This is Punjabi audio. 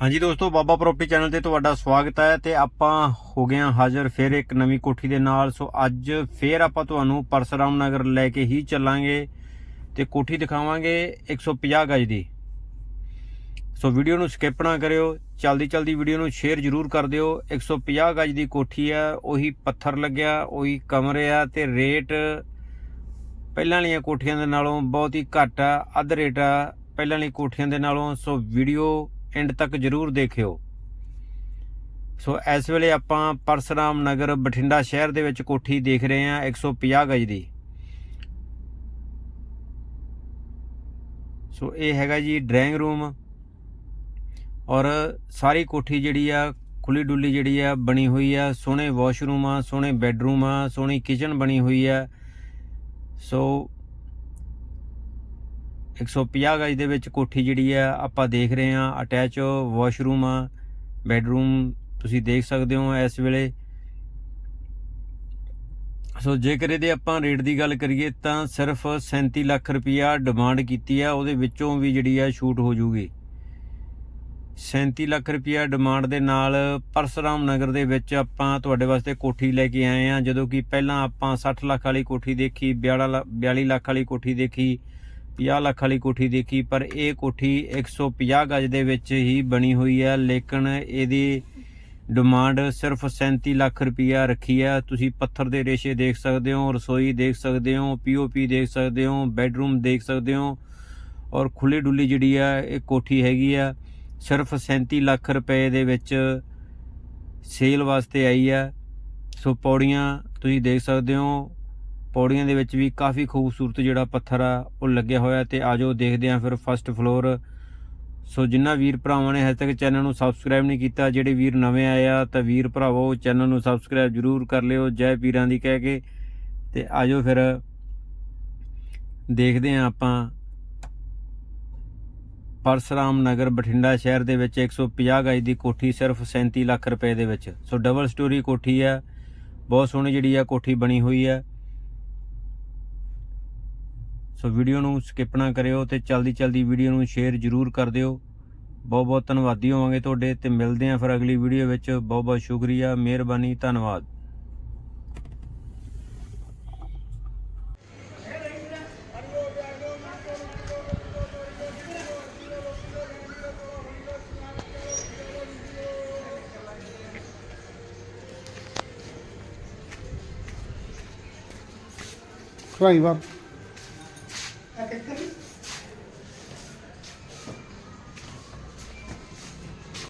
ਹਾਂਜੀ ਦੋਸਤੋ, ਬਾਬਾ ਪ੍ਰਾਪਰਟੀ ਚੈਨਲ ਤੇ ਤੁਹਾਡਾ ਸਵਾਗਤ ਹੈ ਤੇ ਆਪਾਂ ਹੋ ਗਏ ਹਾਂ ਹਾਜ਼ਰ ਫਿਰ ਇੱਕ ਨਵੀਂ ਕੋਠੀ ਦੇ ਨਾਲ। ਸੋ ਅੱਜ ਫਿਰ ਆਪਾਂ ਤੁਹਾਨੂੰ ਪਰਸਰਾਮ ਨਗਰ ਲੈ ਕੇ ਹੀ ਚੱਲਾਂਗੇ ਤੇ ਕੋਠੀ ਦਿਖਾਵਾਂਗੇ 150 ਗਜ ਦੀ। ਸੋ ਵੀਡੀਓ ਨੂੰ ਸਕਿਪ ਨਾ ਕਰਿਓ, ਚਲਦੀ ਚਲਦੀ ਵੀਡੀਓ ਨੂੰ ਸ਼ੇਅਰ ਜ਼ਰੂਰ ਕਰ ਦਿਓ। 150 ਗਜ ਦੀ ਕੋਠੀ ਆ, ਉਹੀ ਪੱਥਰ ਲੱਗਿਆ, ਉਹੀ ਕਮਰੇ ਆ ਤੇ ਰੇਟ ਪਹਿਲਾਂ ਵਾਲੀਆਂ ਕੋਠੀਆਂ ਦੇ ਨਾਲੋਂ ਬਹੁਤ ਹੀ ਘੱਟ ਆ, ਅੱਧ ਰੇਟ ਆ। ਪਹਿਲਾਂ ਵਾਲੀ ਕੋਠੀਆਂ ਦੇ ਨਾਲੋਂ, ਸੋ ਵੀਡੀਓ ਐਂਡ ਤੱਕ ਜ਼ਰੂਰ ਦੇਖਿਓ। ਸੋ ਇਸ ਵੇਲੇ ਆਪਾਂ ਪਰਸਰਾਮ ਨਗਰ ਬਠਿੰਡਾ ਸ਼ਹਿਰ ਦੇ ਵਿੱਚ ਕੋਠੀ ਦੇਖ ਰਹੇ ਹਾਂ 150 ਗਜ ਦੀ। ਸੋ ਇਹ ਹੈਗਾ ਜੀ ਡਰਾਇੰਗ ਰੂਮ ਔਰ ਸਾਰੀ ਕੋਠੀ ਜਿਹੜੀ ਆ, ਖੁੱਲੀ ਡੁੱਲੀ ਜਿਹੜੀ ਆ, ਬਣੀ ਹੋਈ ਆ। ਸੋਹਣੇ ਵਾਸ਼ਰੂਮ ਆ, ਸੋਹਣੇ ਬੈੱਡਰੂਮ ਆ, ਸੋਹਣੀ ਕਿਚਨ ਬਣੀ ਹੋਈ ਆ। ਸੋ 150 ਗਜ ਦੇ ਵਿੱਚ ਕੋਠੀ ਜਿਹੜੀ ਆ, ਆਪਾਂ ਦੇਖ ਰਹੇ ਆ ਅਟੈਚ ਵਾਸ਼ਰੂਮ ਆ ਬੈੱਡਰੂਮ ਤੁਸੀਂ ਦੇਖ ਸਕਦੇ ਹੋ ਇਸ ਵੇਲੇ। ਸੋ ਜੇਕਰ ਇਹਦੇ ਆਪਾਂ ਰੇਟ ਦੀ ਗੱਲ ਕਰੀਏ ਤਾਂ ਸਿਰਫ 37 ਲੱਖ ਰੁਪਇਆ ਡਿਮਾਂਡ ਕੀਤੀ ਆ, ਉਹਦੇ ਵਿੱਚੋਂ ਵੀ ਜਿਹੜੀ ਆ ਛੂਟ ਹੋ ਜੂਗੀ। 37 ਲੱਖ ਰੁਪਇਆ ਡਿਮਾਂਡ ਦੇ ਨਾਲ ਪਰਸਰਾਮ ਨਗਰ ਦੇ ਵਿੱਚ ਆਪਾਂ ਤੁਹਾਡੇ ਵਾਸਤੇ ਕੋਠੀ ਲੈ ਕੇ ਆਏ ਆ ਜਦੋਂ ਕਿ ਪਹਿਲਾਂ ਆਪਾਂ 60 ਲੱਖ ਵਾਲੀ ਕੋਠੀ ਦੇਖੀ 42 ਲੱਖ ਵਾਲੀ ਕੋਠੀ ਦੇਖੀ 50 ਲੱਖ ਵਾਲੀ ਕੋਠੀ ਦੇਖੀ, ਪਰ ਇਹ ਕੋਠੀ 150 ਗਜ ਦੇ ਵਿੱਚ ਹੀ ਬਣੀ ਹੋਈ ਹੈ, ਲੇਕਿਨ ਇਹਦੀ ਡਿਮਾਂਡ ਸਿਰਫ 37 ਲੱਖ ਰੁਪਇਆ ਰੱਖੀ ਹੈ। ਤੁਸੀਂ ਪੱਥਰ ਦੇ ਰੇਸ਼ੇ ਦੇਖ ਸਕਦੇ ਹੋ, ਰਸੋਈ ਦੇਖ ਸਕਦੇ ਹੋ ਪੀਓਪੀ ਦੇਖ ਸਕਦੇ ਹੋ, ਬੈੱਡਰੂਮ ਦੇਖ ਸਕਦੇ ਹੋ, ਔਰ ਖੁੱਲੀ ਡੁੱਲੀ ਜਿਹੜੀ ਆ ਇਹ ਕੋਠੀ ਹੈਗੀ ਆ ਸਿਰਫ 37 ਲੱਖ ਰੁਪਏ ਦੇ ਵਿੱਚ ਸੇਲ ਵਾਸਤੇ ਆਈ ਆ ਸੋ ਪੌੜੀਆਂ ਤੁਸੀਂ ਦੇਖ ਸਕਦੇ ਹੋ ਪੌੜੀਆਂ ਦੇ ਵਿੱਚ ਵੀ ਕਾਫੀ ਖੂਬਸੂਰਤ ਜਿਹੜਾ ਪੱਥਰ ਆ, ਉਹ ਲੱਗਿਆ ਹੋਇਆ ਤੇ ਆਜੋ ਦੇਖਦੇ ਆਂ ਫਿਰ ਫਸਟ ਫਲੋਰ ਸੋ ਜਿਨ੍ਹਾਂ ਵੀਰ ਭਰਾਵਾਂ ਨੇ ਹਜੇ ਤੱਕ ਚੈਨਲ ਨੂੰ ਸਬਸਕ੍ਰਾਈਬ ਨਹੀਂ ਕੀਤਾ, ਜਿਹੜੇ ਵੀਰ ਨਵੇਂ ਆਏ ਆ, ਤਾਂ ਵੀਰ ਭਰਾਵੋ ਚੈਨਲ ਨੂੰ ਸਬਸਕ੍ਰਾਈਬ ਜਰੂਰ ਕਰ ਲਿਓ, ਜੈ ਪੀਰਾਂ ਦੀ ਕਹਿ ਕੇ। ਤੇ ਆਜੋ ਫਿਰ ਦੇਖਦੇ ਆਂ ਆਪਾਂ ਪਰਸਰਾਮ ਨਗਰ ਬਠਿੰਡਾ ਸ਼ਹਿਰ ਦੇ ਵਿੱਚ 150 ਗਜ ਦੀ ਕੋਠੀ ਸਿਰਫ 37 ਲੱਖ ਰੁਪਏ ਦੇ ਵਿੱਚ। ਸੋ ਡਬਲ ਸਟੋਰੀ ਕੋਠੀ ਆ, ਬਹੁਤ ਸੋਹਣੀ ਜਿਹੜੀ ਆ ਕੋਠੀ ਬਣੀ ਹੋਈ ਆ। ਸੋ ਵੀਡੀਓ ਨੂੰ ਸਕਿਪ ਨਾ ਕਰਿਓ ਤੇ ਚਲਦੀ ਚਲਦੀ ਵੀਡੀਓ ਨੂੰ ਸ਼ੇਅਰ ਜ਼ਰੂਰ ਕਰ ਦਿਓ। ਬਹੁਤ ਬਹੁਤ ਧੰਨਵਾਦੀ ਹੋਵਾਂਗੇ ਤੁਹਾਡੇ ਤੇ ਮਿਲਦੇ ਆਂ ਫਿਰ ਅਗਲੀ ਵੀਡੀਓ ਵਿੱਚ। ਬਹੁਤ ਬਹੁਤ ਸ਼ੁਕਰੀਆ, ਮਿਹਰਬਾਨੀ, ਧੰਨਵਾਦ। ਖਵਾਈ ਵਾਰ ਚੱਕਰ ਨਹੀਂ